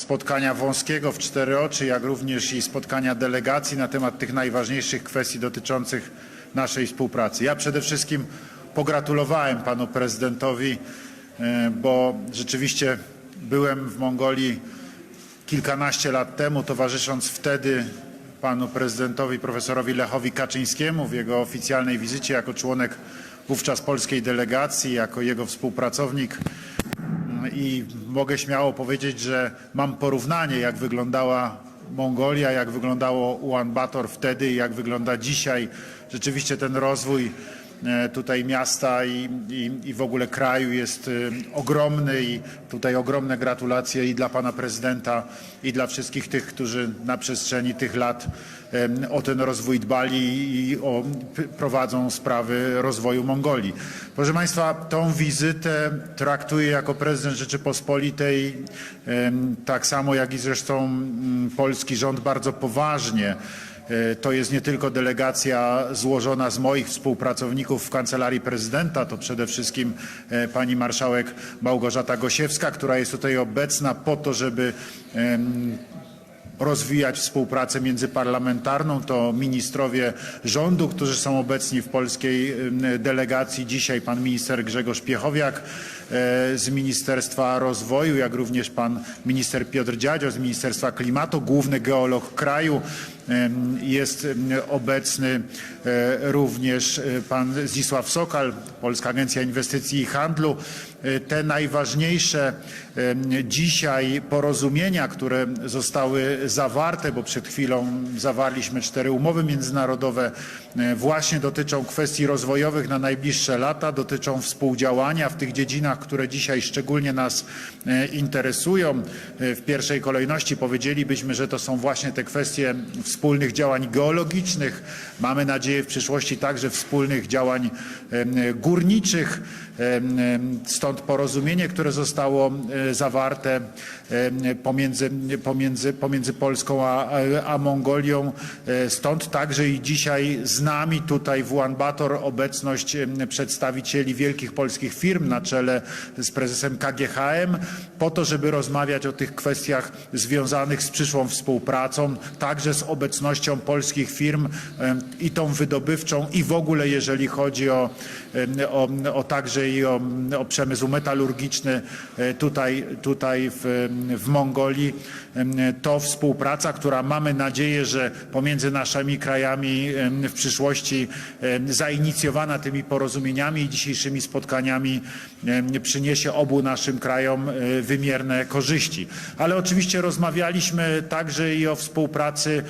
spotkania wąskiego w cztery oczy, jak również i spotkania delegacji na temat tych najważniejszych kwestii dotyczących naszej współpracy. Ja przede wszystkim pogratulowałem panu prezydentowi, e, bo rzeczywiście byłem w Mongolii kilkanaście lat temu, towarzysząc wtedy panu prezydentowi profesorowi Lechowi Kaczyńskiemu w jego oficjalnej wizycie jako członek wówczas polskiej delegacji, jako jego współpracownik i mogę śmiało powiedzieć, że mam porównanie, jak wyglądała Mongolia, jak wyglądało Ulan Bator wtedy jak wygląda dzisiaj. Rzeczywiście ten rozwój tutaj miasta i, i, i w ogóle kraju jest e, ogromny i tutaj ogromne gratulacje i dla pana prezydenta i dla wszystkich tych, którzy na przestrzeni tych lat o ten rozwój dbali i o, prowadzą sprawy rozwoju Mongolii. Proszę Państwa, tą wizytę traktuję jako prezydent Rzeczypospolitej, tak samo jak i zresztą polski rząd bardzo poważnie. E, To jest nie tylko delegacja złożona z moich współpracowników w Kancelarii Prezydenta, to przede wszystkim e, pani marszałek Małgorzata Gosiewska, która jest tutaj obecna po to, żeby rozwijać współpracę międzyparlamentarną. To ministrowie rządu, którzy są obecni w polskiej delegacji. Dzisiaj pan minister Grzegorz Piechowiak z Ministerstwa Rozwoju, jak również pan minister Piotr Dziadzio z Ministerstwa Klimatu, główny geolog kraju. Jest obecny e, również e, pan Zdzisław Sokal, Polska Agencja Inwestycji i Handlu. E, Te najważniejsze dzisiaj porozumienia, które zostały zawarte, bo przed chwilą zawarliśmy cztery umowy międzynarodowe, e, właśnie dotyczą kwestii rozwojowych na najbliższe lata, dotyczą współdziałania w tych dziedzinach, które dzisiaj szczególnie nas e, interesują. E, W pierwszej kolejności powiedzielibyśmy, że to są właśnie te kwestie wspólnych działań geologicznych. Mamy nadzieję w przyszłości także wspólnych działań em, górniczych. Stąd porozumienie, które zostało e, zawarte pomiędzy, pomiędzy, pomiędzy Polską a, a Mongolią. E, Stąd także i dzisiaj z nami tutaj w Ulan Bator obecność przedstawicieli wielkich polskich firm na czele z prezesem KGHM po to, żeby rozmawiać o tych kwestiach związanych z przyszłą współpracą, także z obecnością polskich firm i tą wydobywczą i w ogóle jeżeli chodzi o, o, o także i o, o przemysł metalurgiczny e, tutaj, tutaj w, w Mongolii. To współpraca, która mamy nadzieję, że pomiędzy naszymi krajami w przyszłości zainicjowana tymi porozumieniami i dzisiejszymi spotkaniami em, przyniesie obu naszym krajom e, wymierne korzyści. Ale oczywiście rozmawialiśmy także i o współpracy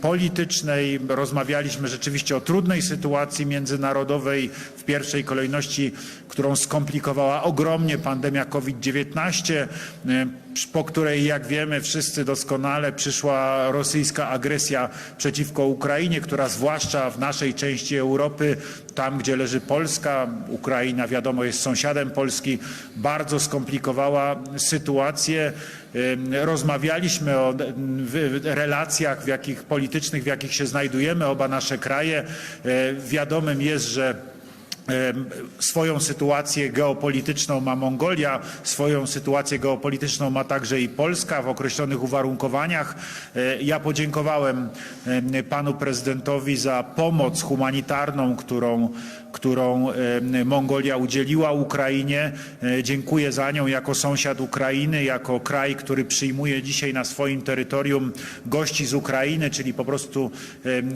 politycznej. Rozmawialiśmy rzeczywiście o trudnej sytuacji międzynarodowej w pierwszej kolejności, którą skomplikowała ogromnie pandemia COVID-19, em, po której, jak wiemy wszyscy doskonale, przyszła rosyjska agresja przeciwko Ukrainie, która zwłaszcza w naszej części Europy, tam gdzie leży Polska, Ukraina wiadomo jest sąsiadem Polski, bardzo skomplikowała sytuację. Rozmawialiśmy o relacjach w jakich politycznych, w jakich się znajdujemy, oba nasze kraje. E, Wiadomym jest, że Swoją sytuację geopolityczną ma Mongolia, swoją sytuację geopolityczną ma także i Polska w określonych uwarunkowaniach. E, Ja podziękowałem em, panu prezydentowi za pomoc humanitarną, którą, którą Mongolia udzieliła Ukrainie. E, Dziękuję za nią jako sąsiad Ukrainy, jako kraj, który przyjmuje dzisiaj na swoim terytorium gości z Ukrainy, czyli po prostu em,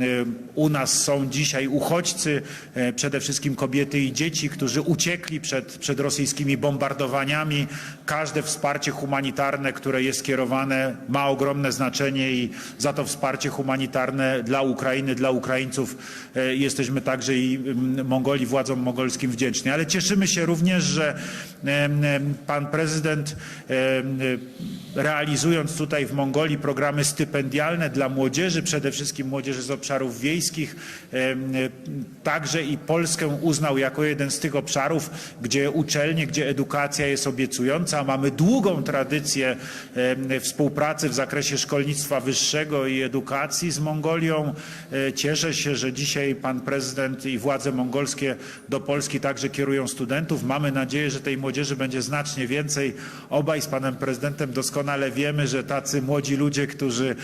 u nas są dzisiaj uchodźcy, e, przede wszystkim kobiety i dzieci, którzy uciekli przed, przed rosyjskimi bombardowaniami. Każde wsparcie humanitarne, które jest skierowane, ma ogromne znaczenie i za to wsparcie humanitarne dla Ukrainy, dla Ukraińców e, jesteśmy także i mm, Mongolii, władzom mongolskim wdzięczni. Ale cieszymy się również, że pan prezydent realizując tutaj w Mongolii programy stypendialne dla młodzieży, przede wszystkim młodzieży z obszarów wiejskich, także i Polskę uznał jako jeden z tych obszarów, gdzie uczelnie, gdzie edukacja jest obiecująca. Mamy długą tradycję współpracy w zakresie szkolnictwa wyższego i edukacji z Mongolią. E, Cieszę się, że dzisiaj pan prezydent i władze mongolskie mongolskie do Polski także kierują studentów. Mamy nadzieję, że tej młodzieży będzie znacznie więcej. Obaj z panem prezydentem doskonale wiemy, że tacy młodzi ludzie, którzy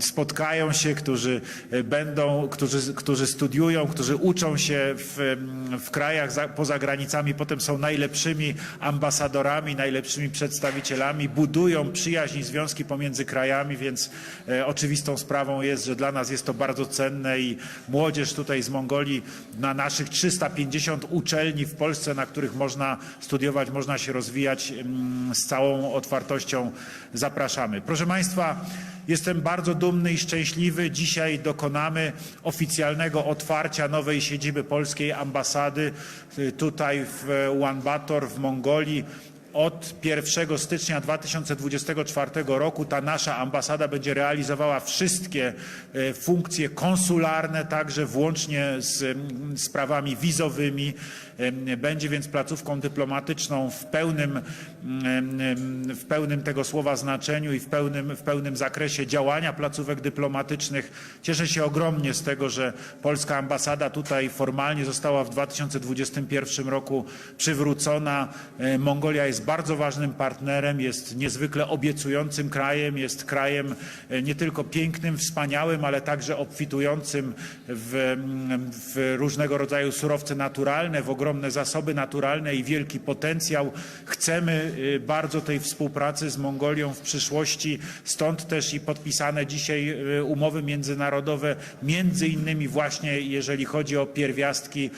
spotkają się, którzy e, będą, którzy, którzy studiują, którzy uczą się w, w krajach za, poza granicami, potem są najlepszymi ambasadorami, najlepszymi przedstawicielami, budują przyjaźń i związki pomiędzy krajami, więc e, oczywistą sprawą jest, że dla nas jest to bardzo cenne i młodzież tutaj z Mongolii na naszych 350 uczelni w Polsce, na których można studiować, można się rozwijać, em, z całą otwartością zapraszamy. Proszę Państwa, Jestem bardzo dumny i szczęśliwy. Dzisiaj dokonamy oficjalnego otwarcia nowej siedziby polskiej ambasady y, tutaj w Ulaanbaatar w Mongolii. Od 1 stycznia 2024 roku ta nasza ambasada będzie realizowała wszystkie e, funkcje konsularne, także włącznie z mm, sprawami wizowymi. E, Będzie więc placówką dyplomatyczną w pełnym, mm, w pełnym tego słowa znaczeniu i w pełnym, w pełnym zakresie działania placówek dyplomatycznych. Cieszę się ogromnie z tego, że polska ambasada tutaj formalnie została w 2021 roku przywrócona. E, Mongolia jest bardzo ważnym partnerem, jest niezwykle obiecującym krajem, jest krajem e, nie tylko pięknym, wspaniałym, ale także obfitującym w, mm, w różnego rodzaju surowce naturalne, w ogromne zasoby naturalne i wielki potencjał. Chcemy y, bardzo tej współpracy z Mongolią w przyszłości, stąd też i podpisane dzisiaj y, umowy międzynarodowe, między innymi właśnie jeżeli chodzi o pierwiastki,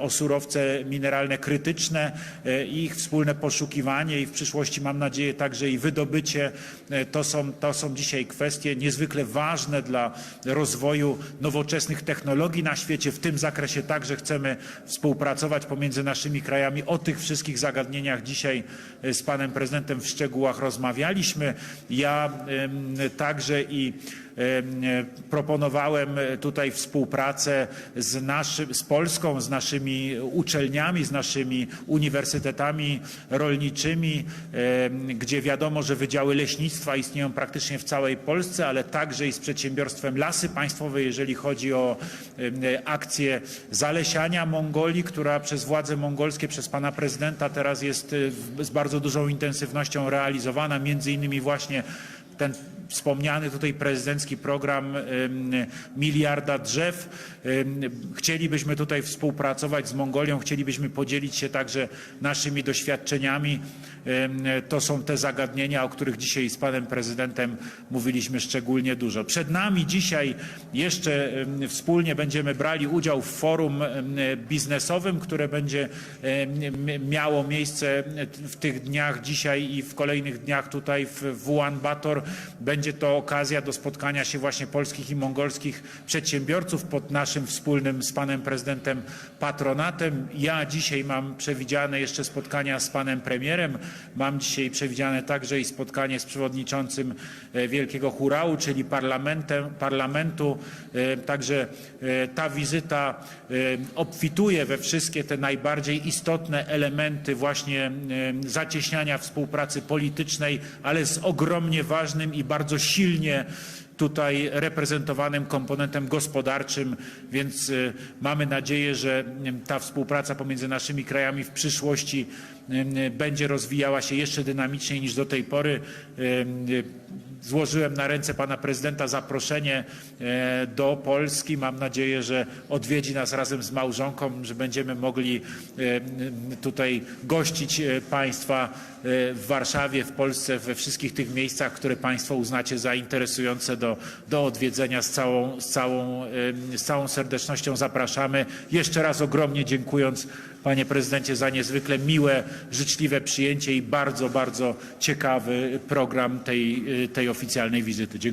o surowce mineralne krytyczne y, i ich wspólne poszukiwanie i w przyszłości mam nadzieję także i wydobycie. Y, To są, to są dzisiaj kwestie niezwykle ważne dla rozwoju nowoczesnych technologii na świecie. W tym zakresie także chcemy współpracować pomiędzy naszymi krajami. O tych wszystkich zagadnieniach dzisiaj y, z panem prezydentem w szczegółach rozmawialiśmy. Ja także i e, proponowałem tutaj współpracę z, naszym, z Polską, z naszymi uczelniami, z naszymi uniwersytetami rolniczymi, em, gdzie wiadomo, że wydziały leśnictwa istnieją praktycznie w całej Polsce, ale także i z przedsiębiorstwem Lasy Państwowe, jeżeli chodzi o em, akcję zalesiania Mongolii, która przez władze mongolskie, przez pana prezydenta teraz jest z bardzo dużą intensywnością realizowana, między innymi właśnie ten wspomniany tutaj prezydencki program miliarda drzew. Chcielibyśmy tutaj współpracować z Mongolią, chcielibyśmy podzielić się także naszymi doświadczeniami. To są te zagadnienia, o których dzisiaj z panem prezydentem mówiliśmy szczególnie dużo. Przed nami dzisiaj jeszcze wspólnie będziemy brali udział w forum biznesowym, które będzie miało miejsce w tych dniach dzisiaj i w kolejnych dniach tutaj w w Ulaanbaatar. Będzie to okazja do spotkania się właśnie polskich i mongolskich przedsiębiorców pod naszym wspólnym z panem prezydentem patronatem. Ja dzisiaj mam przewidziane jeszcze spotkania z panem premierem. Mam dzisiaj przewidziane także i spotkanie z przewodniczącym e, Wielkiego Hurału, czyli parlamentem, parlamentu. E, Także e, ta wizyta obfituje we wszystkie te najbardziej istotne elementy właśnie zacieśniania współpracy politycznej, ale z ogromnie ważnym i bardzo silnie tutaj reprezentowanym komponentem gospodarczym, więc y, mamy nadzieję, że y, ta współpraca pomiędzy naszymi krajami w przyszłości y, będzie rozwijała się jeszcze dynamiczniej niż do tej pory. Złożyłem na ręce pana prezydenta zaproszenie e, do Polski. Mam nadzieję, że odwiedzi nas razem z małżonką, że będziemy mogli e, tutaj gościć e, państwa w Warszawie, w Polsce, we wszystkich tych miejscach, które państwo uznacie za interesujące do, do odwiedzenia. Z całą, z, całą, z całą serdecznością zapraszamy. Jeszcze raz ogromnie dziękując panie prezydencie za niezwykle miłe, życzliwe przyjęcie i bardzo, bardzo ciekawy program tej, tej oficjalnej wizyty. Dziękuję.